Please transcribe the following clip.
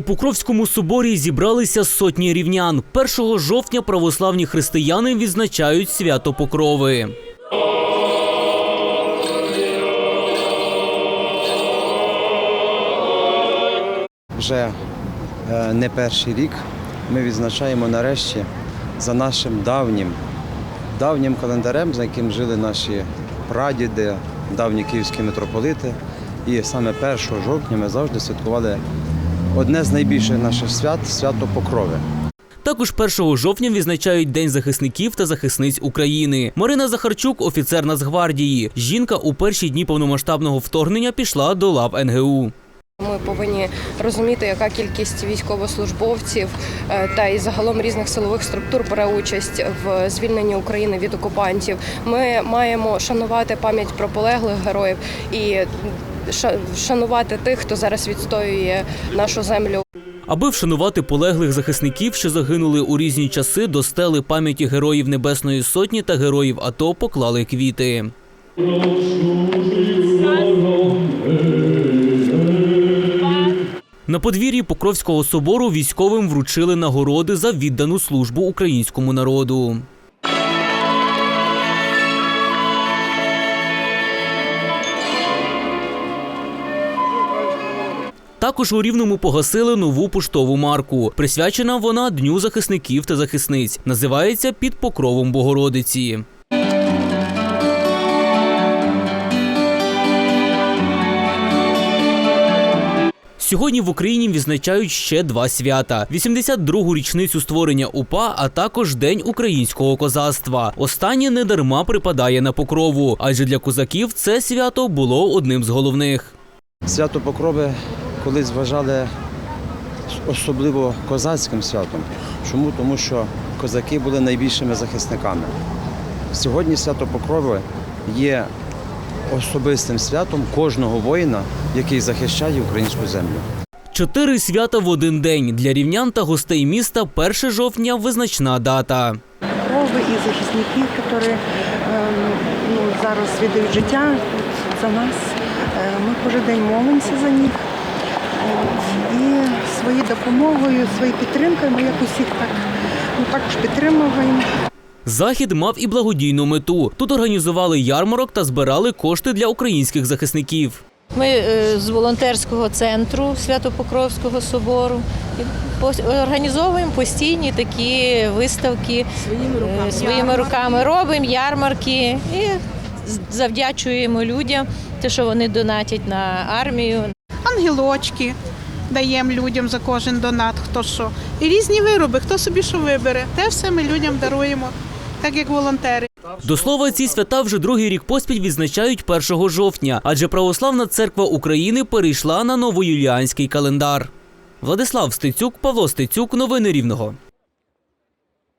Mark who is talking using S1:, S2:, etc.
S1: У Покровському соборі зібралися сотні рівнян. 1 жовтня православні християни відзначають свято Покрови.
S2: Вже е, не перший рік ми відзначаємо нарешті за нашим давнім, давнім календарем, за яким жили наші прадіди, давні київські митрополити. І саме 1 жовтня ми завжди святкували одне з найбільших наших свят свято Покрови.
S1: Також 1 жовтня відзначають День захисників та захисниць України. Марина Захарчук, офіцер Нацгвардії. Жінка у перші дні повномасштабного вторгнення пішла до лав НГУ.
S3: Ми повинні розуміти, яка кількість військовослужбовців е, та і загалом різних силових структур бере участь в звільненні України від окупантів. Ми маємо шанувати пам'ять про полеглих героїв і шанувати тих, хто зараз відстоює нашу землю.
S1: Аби вшанувати полеглих захисників, що загинули у різні часи, до стели пам'яті героїв Небесної Сотні та героїв АТО поклали квіти. На подвір'ї Покровського собору військовим вручили нагороди за віддану службу українському народу. Також у Рівному погасили нову поштову марку. Присвячена вона Дню захисників та захисниць. Називається Під покровом Богородиці. Сьогодні в Україні відзначають ще два свята: 82-гу річницю створення УПА, а також День українського козацтва. Останнє не дарма припадає на покрову, адже для козаків це свято було одним з головних.
S2: Свято Покрови колись вважали особливо козацьким святом. Чому? Тому що козаки були найбільшими захисниками. Сьогодні свято Покрови є особистим святом кожного воїна, який захищає українську землю.
S1: Чотири свята в один день для рівнян та гостей міста 1 жовтня визначна дата.
S4: крови і захисників, які ем, ну, зараз віддають життя за нас. Е, Ми кожен день молимося за них. І своєю допомогою, своєю підтримкою ми якось їх так, ну, також підтримуємо.
S1: Захід мав і благодійну мету. Тут організували ярмарок та збирали кошти для українських захисників.
S5: Ми е, з волонтерського центру Свято-Покровського собору організовуємо постійні такі виставки своїми руками, своїми руками робимо ярмарки і завдячуємо людям, те, що вони донатять на армію.
S6: Ангелочки даємо людям за кожен донат, хто що. І різні вироби, хто собі що вибере. Те все ми людям даруємо, так як волонтери.
S1: До слова, ці свята вже другий рік поспіль відзначають 1 жовтня, адже Православна церква України перейшла на новоюліанський календар. Владислав Стецюк, Павло Стецюк, новини Рівного.